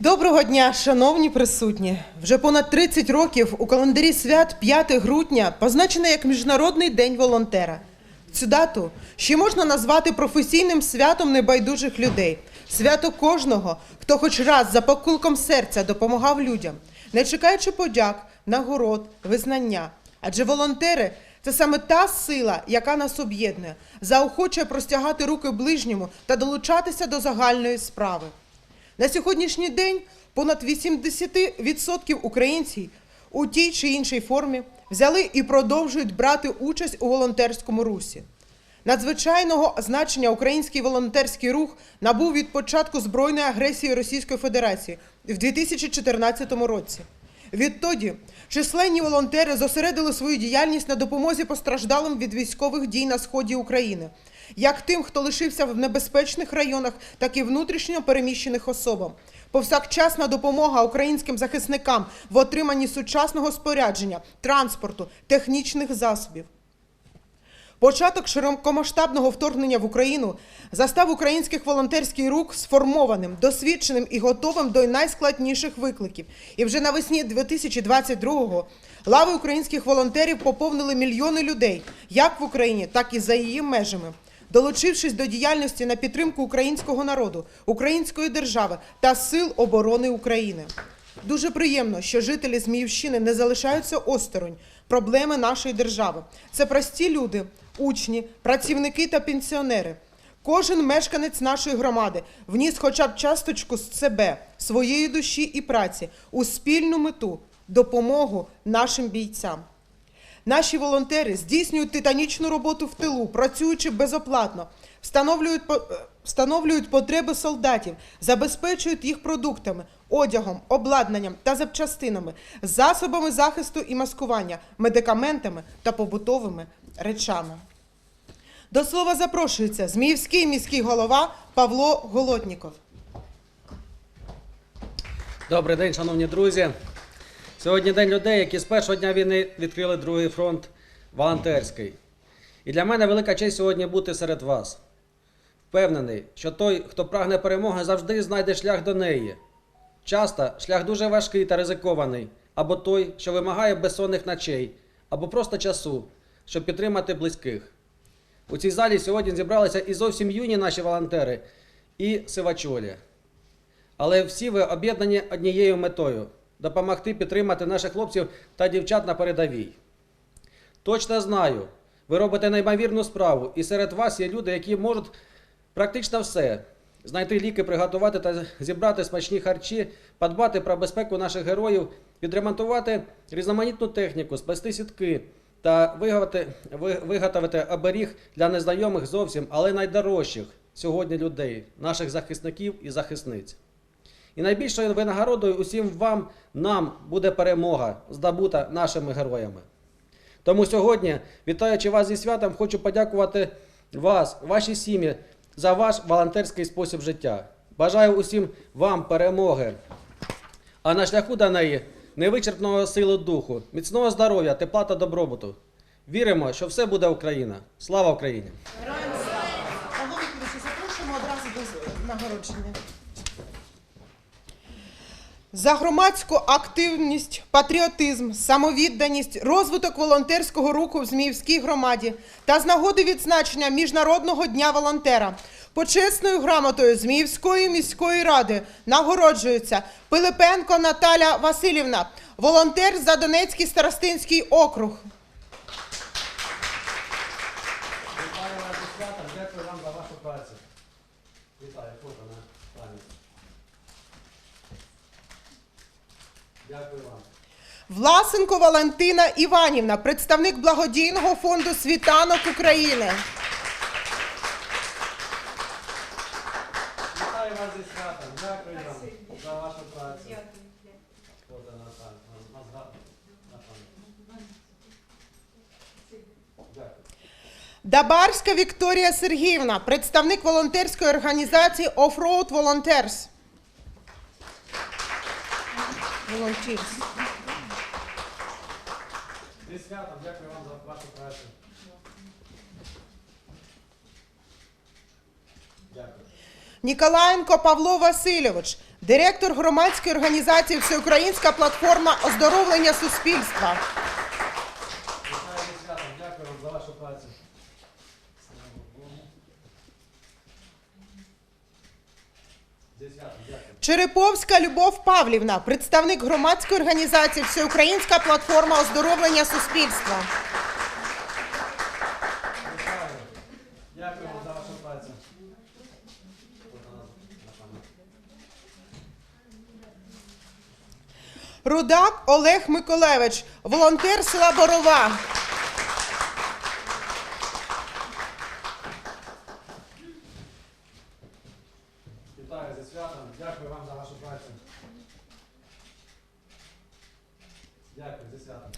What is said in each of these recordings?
Доброго дня, шановні присутні. Вже понад 30 років у календарі свят 5 грудня позначено як Міжнародний день волонтера. Цю дату ще можна назвати професійним святом небайдужих людей, свято кожного, хто хоч раз за покулком серця допомагав людям, не чекаючи подяк, нагород, визнання. Адже волонтери це саме та сила, яка нас об'єднує, заохочує простягати руки ближньому та долучатися до загальної справи. На сьогоднішній день понад 80% українців у тій чи іншій формі взяли і продовжують брати участь у волонтерському русі. Надзвичайного значення український волонтерський рух набув від початку збройної агресії Російської Федерації в 2014 році. Відтоді численні волонтери зосередили свою діяльність на допомозі постраждалим від військових дій на сході України, як тим, хто лишився в небезпечних районах, так і внутрішньо переміщених особам. Повсякчасна допомога українським захисникам в отриманні сучасного спорядження, транспорту, технічних засобів. Початок широкомасштабного вторгнення в Україну застав українських волонтерський рух сформованим, досвідченим і готовим до найскладніших викликів. І вже навесні 2022-го лави українських волонтерів поповнили мільйони людей, як в Україні, так і за її межами. Долучившись до діяльності на підтримку українського народу, української держави та сил оборони України. Дуже приємно, що жителі Зміївщини не залишаються осторонь проблеми нашої держави. Це прості люди, учні, працівники та пенсіонери. Кожен мешканець нашої громади вніс хоча б часточку з себе, своєї душі і праці у спільну мету допомогу нашим бійцям. Наші волонтери здійснюють титанічну роботу в тилу, працюючи безоплатно, встановлюють, е, встановлюють потреби солдатів, забезпечують їх продуктами, одягом, обладнанням та запчастинами, засобами захисту і маскування, медикаментами та побутовими речами. До слова запрошується Зміївський міський голова Павло Голотніков. Добрий день, шановні друзі. Сьогодні день людей, які з першого дня війни відкрили другий фронт волонтерський. І для мене велика честь сьогодні бути серед вас. Впевнений, що той, хто прагне перемоги, завжди знайде шлях до неї. Часто шлях дуже важкий та ризикований, або той, що вимагає безсонних ночей, або просто часу, щоб підтримати близьких. У цій залі сьогодні зібралися і зовсім юні наші волонтери, і сивачолі. Але всі ви об'єднані однією метою допомогти підтримати наших хлопців та дівчат на передовій. Точно знаю, ви робите неймовірну справу, і серед вас є люди, які можуть практично все: знайти ліки, приготувати та зібрати смачні харчі, подбати про безпеку наших героїв, відремонтувати різноманітну техніку, сплести сітки та виготовити, виготовити оберіг для незнайомих зовсім, але найдорожчих сьогодні людей, наших захисників і захисниць. І найбільшою винагородою усім вам, нам буде перемога, здобута нашими героями. Тому сьогодні, вітаючи вас зі святом, хочу подякувати вас, ваші сім'ї за ваш волонтерський спосіб життя. Бажаю усім вам перемоги. А на шляху до неї невичерпного сили духу, міцного здоров'я, тепла та добробуту. Віримо, що все буде Україна. Слава Україні! Героям слава! Запрошуємо одразу до нагородження. За громадську активність, патріотизм, самовідданість, розвиток волонтерського руху в Зміївській громаді та з нагоди відзначення Міжнародного дня волонтера почесною грамотою Зміївської міської ради нагороджується Пилипенко Наталя Васильівна, волонтер за Донецький старостинський округ. Вітаю вам за вашу працю. Вітаю, фото на пам'ять. Дякую вам. Власенко Валентина Іванівна, представник благодійного фонду Світанок України. Вітаю вас зі святом, дякую вам за вашу працю. Дабарська Вікторія Сергіївна, представник волонтерської організації Offroad Volunteers. Volunteers. Зі святом, дякую вам за вашу працю. Дякую. Ніколаєнко Павло Васильович, директор громадської організації Всеукраїнська платформа оздоровлення суспільства, Вітаю зі святом. Дякую вам за вашу працю. Слава Богу. Зі святом, дякую. Череповська Любов Павлівна, представник громадської організації Всеукраїнська платформа оздоровлення суспільства. Вам за вашу працю. Рудак Олег Миколевич, волонтер села Борова. Вітаю зі святом. Дякую вам за вашу працю. Дякую святом.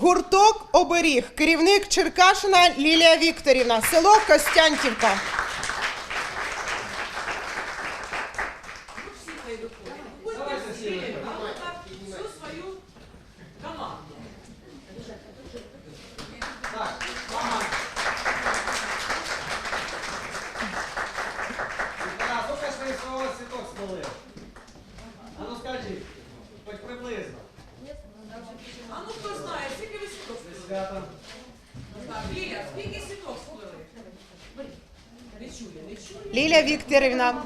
Гурток Оберіг, керівник Черкашина Лілія Вікторівна, село Костянтівка. Лілія Вікторівна.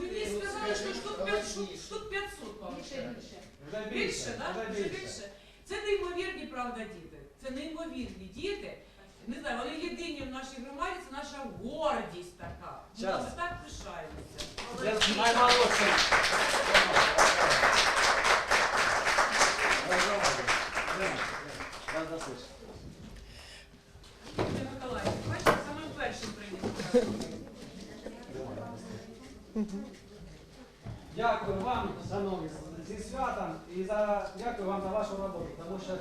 Мені сказали, що штук 500, штук 500 получається. Більше, так? вже більше. Це неймовірні, правда, діти. Це неймовірні діти. Не знаю, вони єдині в нашій громаді, це наша гордість така. Ми Час. так пишаємося заслышали. Юрій Миколаївич, бачите, самим першим прийняв. участь. Дякую вам, шановні, зі святом і за дякую вам за вашу роботу, тому що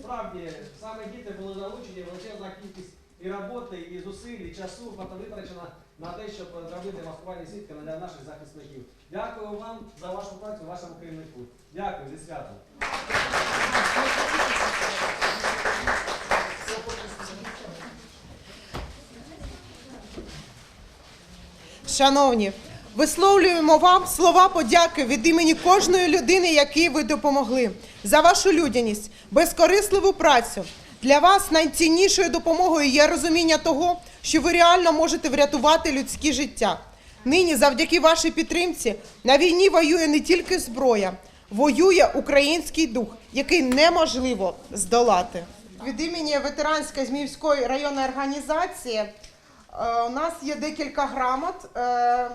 справді саме діти були залучені, величезна кількість і роботи, і зусиль, і часу фото витрачено на те, щоб зробити маскувальні сітки для наших захисників. Дякую вам за вашу працю, вашому керівнику. Дякую зі святом. Шановні, висловлюємо вам слова подяки від імені кожної людини, якій ви допомогли, за вашу людяність, безкорисливу працю. Для вас найціннішою допомогою є розуміння того, що ви реально можете врятувати людські життя. Нині, завдяки вашій підтримці, на війні воює не тільки зброя, воює український дух, який неможливо здолати. Від імені ветеранської Зміївської районної організації е, у нас є декілька грамот, е,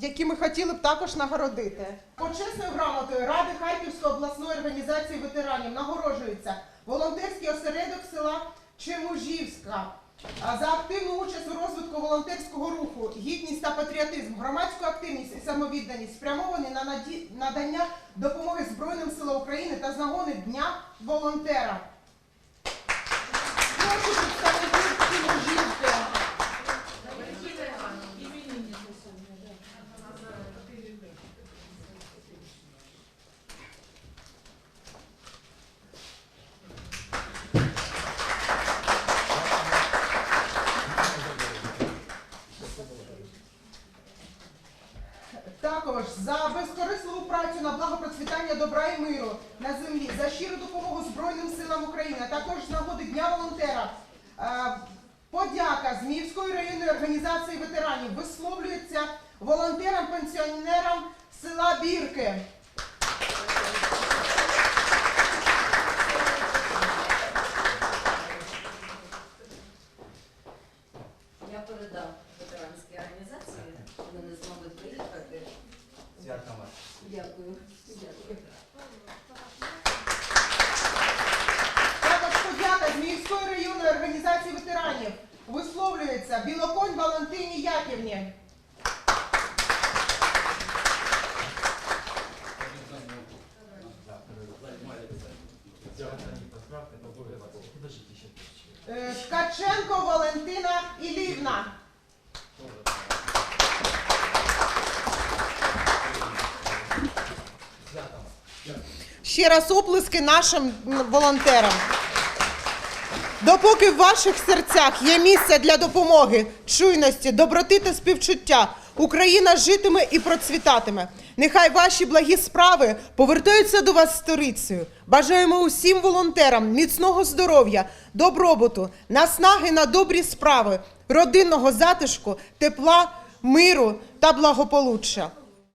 які ми хотіли б також нагородити. Почесною грамотою Ради Харківської обласної організації ветеранів нагороджується волонтерський осередок села Чемужівська. За активну участь у розвитку волонтерського руху, гідність та патріотизм, громадську активність і самовідданість спрямовані на надання допомоги Збройним силам України та з нагоди Дня волонтера. Прошу представників Чемужівки. Також за безкорисливу працю на благо процвітання добра і миру на землі, за щиру допомогу Збройним силам України, також з нагоди Дня волонтера. е, Подяка Зміївської районної організації ветеранів висловлюється волонтерам-пенсіонерам села Бірки. Я передав ветеранській організації, вони не змогли приїхати. Дякую. Дякую. Також подяка Зміївської районної організації ветеранів висловлюється Білоконь Валентині Яківні. Е, Ткаченко Валентина Ілівна. Ще раз оплески нашим волонтерам. Допоки в ваших серцях є місце для допомоги, чуйності, доброти та співчуття, Україна житиме і процвітатиме. Нехай ваші благі справи повертаються до вас сторицею. Бажаємо усім волонтерам міцного здоров'я, добробуту, наснаги на добрі справи, родинного затишку, тепла, миру та благополуччя.